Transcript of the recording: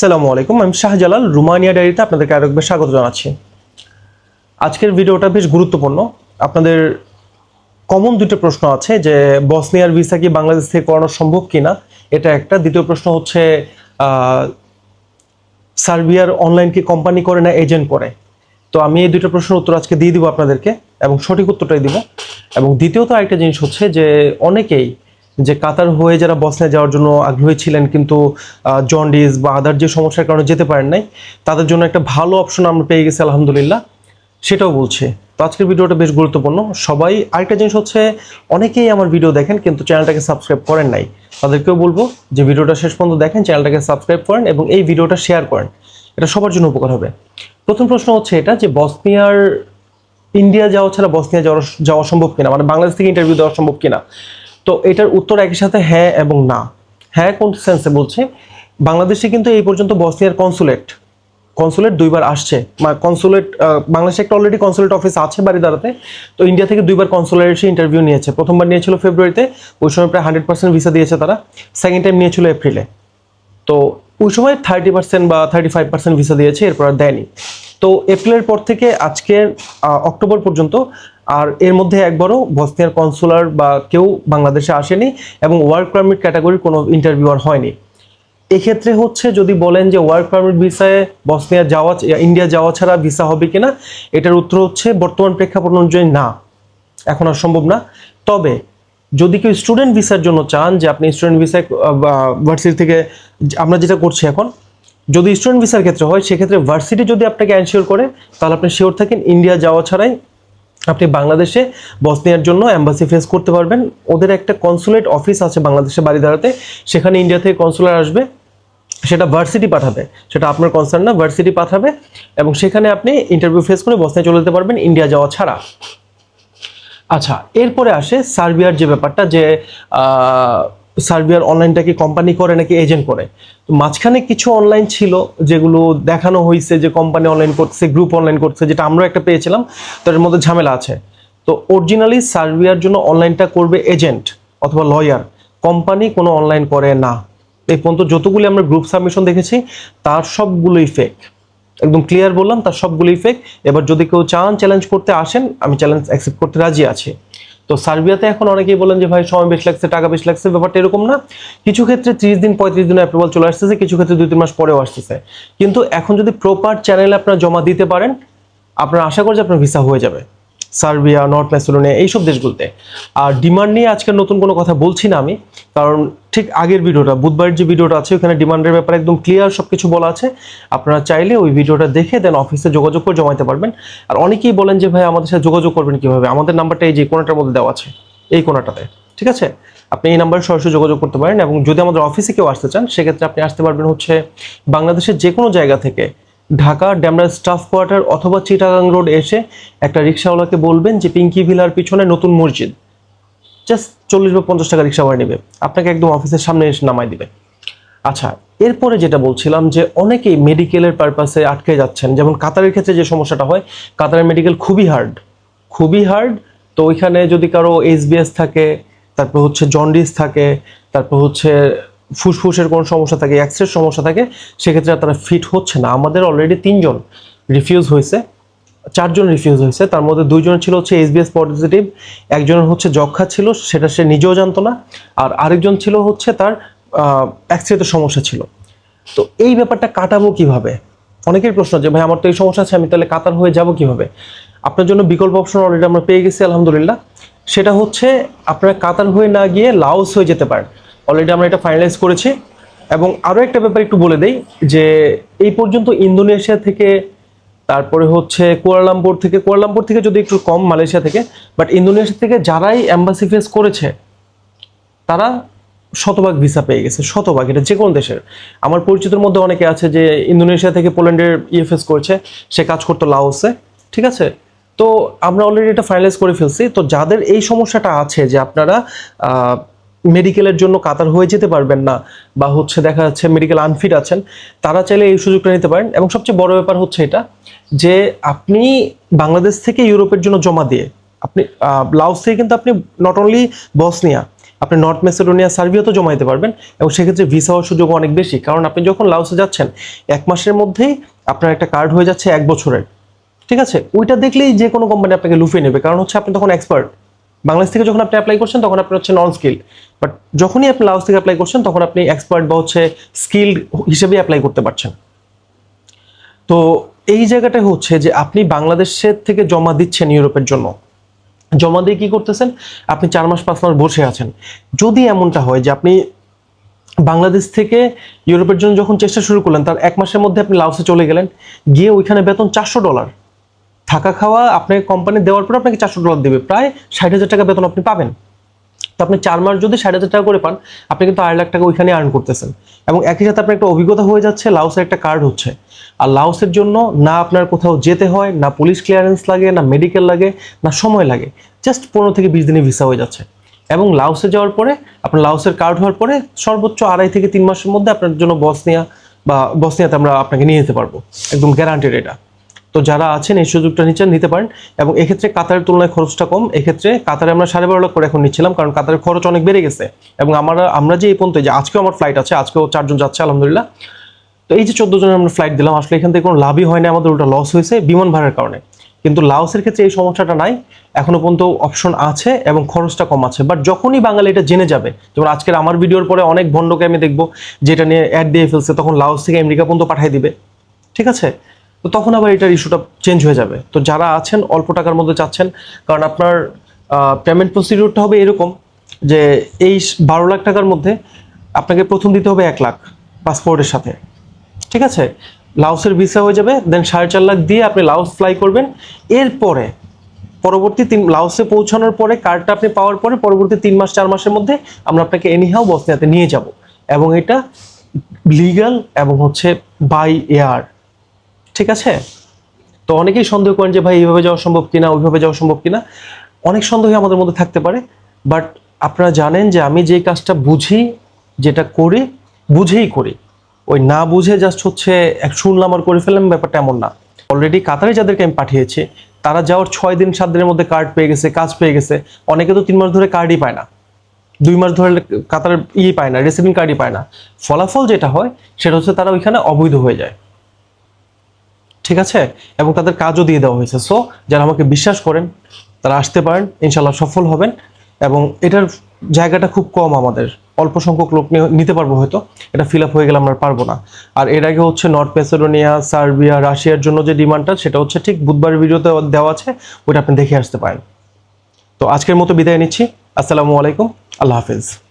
সালামু আলাইকুম, আমি শাহজালাল। রুমানিয়া ডায়েরিতে আপনাদেরকে আরেকবার স্বাগত জানাচ্ছি। আজকের ভিডিওটা বেশ গুরুত্বপূর্ণ। আপনাদের কমন দুটো প্রশ্ন আছে যে, বসনিয়ার ভিসা কি বাংলাদেশ থেকে করানো সম্ভব কিনা? এটা একটা। দ্বিতীয় প্রশ্ন হচ্ছে সার্বিয়ার অনলাইন কি কোম্পানি করে না এজেন্ট করে? তো আমি এই দুটো প্রশ্নের উত্তর আজকে দিয়ে দিব আপনাদেরকে এবং সঠিক উত্তরটাই দিব। এবং দ্বিতীয়ত আরেকটা জিনিস হচ্ছে যে, অনেকেই যে কাতার হয়ে যারা বসনিয়া যাওয়ার জন্য আগ্রহী ছিলেন কিন্তু জন্ডিস বা আদার যে সমস্যার কারণে যেতে পারেন নাই, তাদের জন্য একটা ভালো অপশন আমরা পেয়ে গেছি, আলহামদুলিল্লাহ, সেটাও বলছে। তো আজকের ভিডিওটা বেশ গুরুত্বপূর্ণ। সবাই আরেকটা জিনিস হচ্ছে, অনেকেই আমার ভিডিও দেখেন কিন্তু চ্যানেলটাকে সাবস্ক্রাইব করেন নাই। তাদেরকেও বলব যে ভিডিওটা শেষ পর্যন্ত দেখেন, চ্যানেলটাকে সাবস্ক্রাইব করেন এবং এই ভিডিওটা শেয়ার করেন। এটা সবার জন্য উপকার হবে। প্রথম প্রশ্ন হচ্ছে এটা যে বসনিয়ার, ইন্ডিয়া যাওয়া ছাড়া বসনিয়া যাওয়া যাওয়া সম্ভব কিনা? মানে বাংলাদেশ থেকে ইন্টারভিউ দেওয়া সম্ভব কিনা? তো এটার উত্তর একই সাথে হ্যাঁ এবং না। হ্যাঁ কোন সেন্সে বলছে? বাংলাদেশে কিন্তু এই পর্যন্ত বসনিয়ার কনসুলেট কনসুলেট দুইবার আসছে। কনসুলেট বাংলাদেশে একটা অলরেডি কনসুলেট অফিস আছে বাড়ি দাঁড়াতে তো ইন্ডিয়া থেকে দুইবার কনসুলেট এসে ইন্টারভিউ নিয়েছে। প্রথমবার নিয়েছিল ফেব্রুয়ারিতে ওই সময় প্রায় হান্ড্রেড পার্সেন্ট ভিসা দিয়েছে তারা। সেকেন্ড টাইম নিয়েছিল এপ্রিলে তো ওই সময় থার্টি পার্সেন্ট বা থার্টি ফাইভ পার্সেন্ট ভিসা দিয়েছে, এরপর আর দেয়নি। তো এপ্রিলের পর থেকে আজকের অক্টোবর পর্যন্ত আর এর মধ্যে একবারও বসনিয়ার কনসুলার বা কেউ বাংলাদেশে আসেনি এবং ওয়ার্ক পারমিট ক্যাটাগরির কোনো ইন্টারভিউ আর হয়নি। এক্ষেত্রে হচ্ছে যদি বলেন যে ওয়ার্ক পারমিট ভিসায় বসনিয়া যাওয়া, ইন্ডিয়া যাওয়া ছাড়া ভিসা হবে কিনা, এটার উত্তর হচ্ছে বর্তমান প্রেক্ষাপট অনুযায়ী না। এখন আর সম্ভব না। তবে যদি কেউ স্টুডেন্ট ভিসার জন্য চান যে আপনি স্টুডেন্ট ভিসায় ভার্সিটি থেকে আমরা যেটা করছি এখন, যদি স্টুডেন্ট ভিসার ক্ষেত্রে হয়, সেক্ষেত্রে ভার্সিটি যদি আপনাকে অ্যানশিওর করে, তাহলে আপনি শিওর থাকেন ইন্ডিয়া যাওয়া ছাড়াই আপনি বাংলাদেশে বসনিয়ার জন্য অ্যাম্বাসি ফেস করতে পারবেন। ওদের একটা কনসুলেট অফিস আছে বাংলাদেশে বাড়ি দাঁড়াতে সেখানে ইন্ডিয়া থেকে কনসুলার আসবে। সেটা ভার্সিটি পাঠাবে। সেটা আপনার কনসার্ন না ভার্সিটি পাঠাবে। এবং সেখানে আপনি ইন্টারভিউ ফেস করে বসনিয়া চলে যেতে পারবেন ইন্ডিয়া যাওয়া ছাড়া। আচ্ছা এরপরে আসে সার্বিয়ার যে ব্যাপারটা যে আহ, সার্বিয়ার অনলাইনটা কি কোম্পানি করে নাকি এজেন্ট করে? তো মাঝখানে কিছু অনলাইন ছিল যেগুলো দেখানো হয়েছে যে কোম্পানি অনলাইন করছে গ্রুপ অনলাইন করছে যেটা আমরা একটা পেয়েছিলাম তো এর মধ্যে ঝামেলা আছে। তো অরিজিনালি সার্ভিয়ার জন্য অনলাইনটা করবে এজেন্ট অথবা লয়ার কোম্পানি কোনো অনলাইন করে না। এই পর্যন্ত যতগুলি আমরা গ্রুপ সাবমিশন দেখেছি তার সবগুলোই ফেক একদম ক্লিয়ার বললাম তার সবগুলোই ফেক এবার যদি কেউ চান চ্যালেঞ্জ করতে আসেন আমি চ্যালেঞ্জ অ্যাকসেপ্ট করতে রাজি আছি। তো সার্বিয়াতে এখন অনেকেই বলেন যে, ভাই, সময় বেশ লাগছে, টাকা বেশ লাগছে। ব্যাপারটা এরকম না। কিছু ক্ষেত্রে ত্রিশ দিন, পঁয়ত্রিশ দিনে অ্যাপ্রুভাল চলে আসতেছে, কিছু ক্ষেত্রে দুই তিন মাস পরেও আসতেছে। কিন্তু এখন যদি প্রপার চ্যানেলে আপনার জমা দিতে পারেন, আপনার আশা করি যে আপনার ভিসা হয়ে যাবে। সার্বিয়া, নর্থ ম্যাসেডোনিয়া, এইসব দেশগুলোতে। আর ডিমান্ড নিয়ে আজকে নতুন কোনো কথা বলছি না আমি, কারণ ঠিক আগের ভিডিওটা, বুধবারের যে ভিডিওটা আছে, ওখানে ডিমান্ডের ব্যাপারে একদম ক্লিয়ার সব কিছু বলা আছে। আপনারা চাইলে ওই ভিডিওটা দেখে দেন অফিসে যোগাযোগ করে জমাইতে পারবেন। আর অনেকেই বলেন যে, ভাই, আমাদের সাথে যোগাযোগ করবেন কীভাবে? আমাদের নাম্বারটা এই যে কোনাটার মধ্যে দেওয়া আছে, এই কোনাটাতে ঠিক আছে? আপনি এই নাম্বারে সরাসরি যোগাযোগ করতে পারেন এবং যদি আমাদের অফিসে কেউ আসতে চান, সেক্ষেত্রে আপনি আসতে পারবেন হচ্ছে বাংলাদেশের যে কোনো জায়গা থেকে ঢাকা ড্যামরা স্টাফ কোয়ার্টার অথবা চিটাগাং রোড এসে একটা রিক্সাওয়ালাকে বলবেন যে, পিঙ্কি ভিলার পিছনে নতুন মসজিদ। জাস্ট চল্লিশ বা পঞ্চাশ টাকা রিক্সা ভাড়া নেবে। আপনাকে একদম অফিসের সামনে এসে নামাই দিবে। আচ্ছা এরপরে যেটা বলছিলাম যে, অনেকেই মেডিকেলের পারপাসে আটকে যাচ্ছেন। যেমন কাতারের ক্ষেত্রে যে সমস্যাটা হয়, কাতারের মেডিকেল খুবই হার্ড। খুবই হার্ড। তো ওইখানে যদি কারও এইচবিএস থাকে, তারপর হচ্ছে জন্ডিস থাকে, তারপর হচ্ছে ফুসফুসের কোনো সমস্যা থাকে এক্সরের সমস্যা থাকে, সেক্ষেত্রে তারা ফিট হচ্ছে না। আমাদের অলরেডি তিনজন রিফিউজ হয়েছে, চারজন রিফিউজ হয়েছে, তার মধ্যে দুইজন ছিল হচ্ছে এসবিএস পজিটিভ একজনের হচ্ছে যক্ষা ছিল, সেটা সে নিজেও জানতো না, আর আরেকজন ছিল হচ্ছে তার অ্যাক্সিডেন্টের সমস্যা ছিল। তো এই ব্যাপারটা কাটাবো কীভাবে? অনেকের প্রশ্ন যে, ভাই, আমার তো এই সমস্যা আছে, আমি তাহলে কাতার হয়ে যাব কীভাবে? আপনার জন্য বিকল্প অপশন অলরেডি আমরা পেয়ে গেছি, আলহামদুলিল্লাহ। সেটা হচ্ছে, আপনারা কাতার হয়ে না গিয়ে লাওস হয়ে যেতে পারেন। অলরেডি আমরা এটা ফাইনালাইজ করেছি। এবং আরও একটা ব্যাপার একটু বলে দেই যে এই পর্যন্ত ইন্দোনেশিয়া থেকে, তারপরে হচ্ছে কুয়ালালামপুর থেকে কুয়ালালামপুর থেকে যদি একটু কম মালয়েশিয়া থেকে বাট ইন্দোনেশিয়া থেকে যারাই অ্যাম্বাসি ফেস করেছে, তারা শতভাগ ভিসা পেয়ে গেছে, শতভাগ। এটা যে কোনো দেশের। আমার পরিচিতের মধ্যে অনেকে আছে যে ইন্দোনেশিয়া থেকে পোল্যান্ডের ইএফএস করেছে, সে কাজ করতো লাওসে, ঠিক আছে? তো আমরা অলরেডি এটা ফাইনালাইজ করে ফেলছি। তো যাদের এই সমস্যাটা আছে যে আপনারা মেডিকেলের জন্য কাতার হয়ে যেতে পারবেন না বা হচ্ছে দেখা যাচ্ছে মেডিকেল আনফিট আছেন, তারা চাইলে এই সুযোগটা নিতে পারেন। এবং সবচেয়ে বড় ব্যাপার হচ্ছে এটা যে আপনি বাংলাদেশ থেকে ইউরোপের জন্য জমা দিয়ে আপনি লাউস থেকে কিন্তু আপনি নট অনলি বসনিয়া, আপনি নর্থ মেসিডোনিয়া, সার্বিয়াতেও জমা দিতে পারবেন এবং সেক্ষেত্রে ভিসা হওয়ার সুযোগ অনেক বেশি। কারণ আপনি যখন লাউসে যাচ্ছেন, এক মাসের মধ্যেই আপনার একটা কার্ড হয়ে যাচ্ছে এক বছরের। ঠিক আছে? ওইটা দেখলেই যে কোনো কোম্পানি আপনাকে লুফিয়ে নেবে। কারণ হচ্ছে আপনি তখন এক্সপার্ট বাংলাদেশ থেকে যখন আপনি অ্যাপ্লাই করছেন, তখন আপনি হচ্ছে নন স্কিল বাট যখনই আপনি লাউস থেকে অ্যাপ্লাই করছেন, তখন আপনি এক্সপার্ট বা হচ্ছে স্কিল হিসেবে অ্যাপ্লাই করতে পারছেন। তো এই জায়গাটা হচ্ছে যে আপনি বাংলাদেশের থেকে জমা দিচ্ছেন ইউরোপের জন্য। জমা দিয়ে কি করতেছেন? আপনি চার মাস, পাঁচ মাস বসে আছেন। যদি এমনটা হয় যে আপনি বাংলাদেশ থেকে ইউরোপের জন্য যখন চেষ্টা শুরু করলেন, তার এক মাসের মধ্যে আপনি লাউসে চলে গেলেন, গিয়ে ওইখানে বেতন চারশো ডলার। থাকা খাওয়া আপনাকে কোম্পানি দেওয়ার পর আপনাকে চারশো ডলার দেবে, প্রায় ষাট হাজার টাকা বেতন আপনি পাবেন। তো আপনি চার মাস যদি ষাট হাজার টাকা করে পান, আপনি কিন্তু আড়াই লাখ টাকা ওইখানে আর্ন করতেছেন। এবং একই সাথে আপনার একটা অভিজ্ঞতা হয়ে যাচ্ছে লাউসের একটা কার্ড হচ্ছে। আর লাউসের জন্য না আপনার কোথাও যেতে হয়, না পুলিশ ক্লিয়ারেন্স লাগে, না মেডিকেল লাগে, না সময় লাগে। জাস্ট পনেরো থেকে বিশ দিনে ভিসা হয়ে যাচ্ছে। এবং লাউসে যাওয়ার পরে, আপনার লাউসের কার্ড হওয়ার পরে সর্বোচ্চ আড়াই থেকে তিন মাসের মধ্যে আপনার জন্য বসনিয়া বা বসনিয়াতে আমরা আপনাকে নিয়ে যেতে পারব। একদম গ্যারান্টেড এটা। তো যারা আছেন এই সুযোগটা নিচ্ছেন নিতে পারেন এবং এক্ষেত্রে কাতারের তুলনায় খরচটা কম। এক্ষেত্রে কাতারে আমরা সাড়ে বারো লাখ করে এখন নিচ্ছিলাম, কারণ কাতারের খরচ অনেক বেড়ে গেছে। এবং আমরা আমরা যে এই পর্যন্ত যে আজকেও আমার ফ্লাইট আছে, আজকেও চারজন যাচ্ছে, আলহামদুলিল্লাহ। তো এই যে চোদ্দ জনের আমরা ফ্লাইট দিলাম, আসলে এখান থেকে কোনো লাভই হয় না আমাদের ওটা লস হয়েছে বিমান ভাড়ার কারণে। কিন্তু লাওসের ক্ষেত্রে এই সমস্যাটা নাই, এখনও পর্যন্ত অপশন আছে এবং খরচটা কম আছে। বাট যখনই বাঙালি এটা জেনে যাবে, যেমন আজকের আমার ভিডিওর পরে অনেক ভণ্ডকে আমি দেখব, যেটা নিয়ে অ্যাড দিয়ে ফেলছে, তখন লাওস থেকে আমেরিকা পর্যন্ত পাঠিয়ে দিবে। ঠিক আছে? তো তখন আবার এটার ইস্যুটা চেঞ্জ হয়ে যাবে। তো যারা আছেন, অল্প টাকার মধ্যে চাচ্ছেন, কারণ আপনার পেমেন্ট প্রসিডিউরটা হবে এরকম যে এই বারো লাখ টাকার মধ্যে আপনাকে প্রথম দিতে হবে এক লাখ পাসপোর্টের সাথে। ঠিক আছে? লাউসের ভিসা হয়ে যাবে দেন সাড়ে চার লাখ দিয়ে আপনি লাউস ফ্লাই করবেন। এরপরে, পরবর্তী তিন লাউসে পৌঁছানোর পরে কার্ডটা আপনি পাওয়ার পরে পরবর্তী তিন মাস, চার মাসের মধ্যে আমরা আপনাকে এনিহাও বসনিয়াতে নিয়ে যাব। এবং এটা লিগাল এবং হচ্ছে বাই এয়ার ঠিক আছে? তো অনেকেই সন্দেহ করেন যে, ভাই, এইভাবে যাওয়া সম্ভব কিনা? ওইভাবে যাওয়া সম্ভব কিনা? অনেক সন্দেহ আমাদের মধ্যে থাকতে পারে বাট আপনারা জানেন যে, আমি যে কাজটা বুঝি, যেটা করি, বুঝেই করি। ওই না বুঝে জাস্ট হচ্ছে এক শুনলাম আর করে ফেললাম, ব্যাপারটা এমন না। অলরেডি কাতারে যাদেরকে আমি পাঠিয়েছি, তারা যাওয়ার ছয় দিন, সাত দিনের মধ্যে কার্ড পেয়ে গেছে, কাজ পেয়ে গেছে। অনেকে তো তিন মাস ধরে কার্ডই পায় না। দুই মাস ধরে কাতারের ইয়ে পায় না রেসিডেন্ট কার্ডই পায় না। ফলাফল যেটা হয়, সেটা হচ্ছে তারা ওইখানে অবৈধ হয়ে যায়। ঠিক আছে? এবং তাদের কাজও দিয়ে দেওয়া হয়েছে। সো যারা আমাকে বিশ্বাস করেন, তারা আসতে পারেন ইনশাল্লাহ সফল হবেন। এবং এটার জায়গাটা খুব কম আমাদের। অল্প সংখ্যক লোক নিতে পারব হয়তো। এটা ফিল আপ হয়ে গেলে আমরা পারব না। আর এর আগে হচ্ছে নর্থ মেসিডোনিয়া সার্বিয়া রাশিয়ার জন্য যে ডিমান্ডটা সেটা হচ্ছে ঠিক বুধবার ভিডিওতে দেওয়া আছে। ওটা আপনি দেখে আসতে পারেন। তো আজকের মতো বিদায় নিচ্ছি। আসসালামু আলাইকুম। আল্লাহ হাফিজ।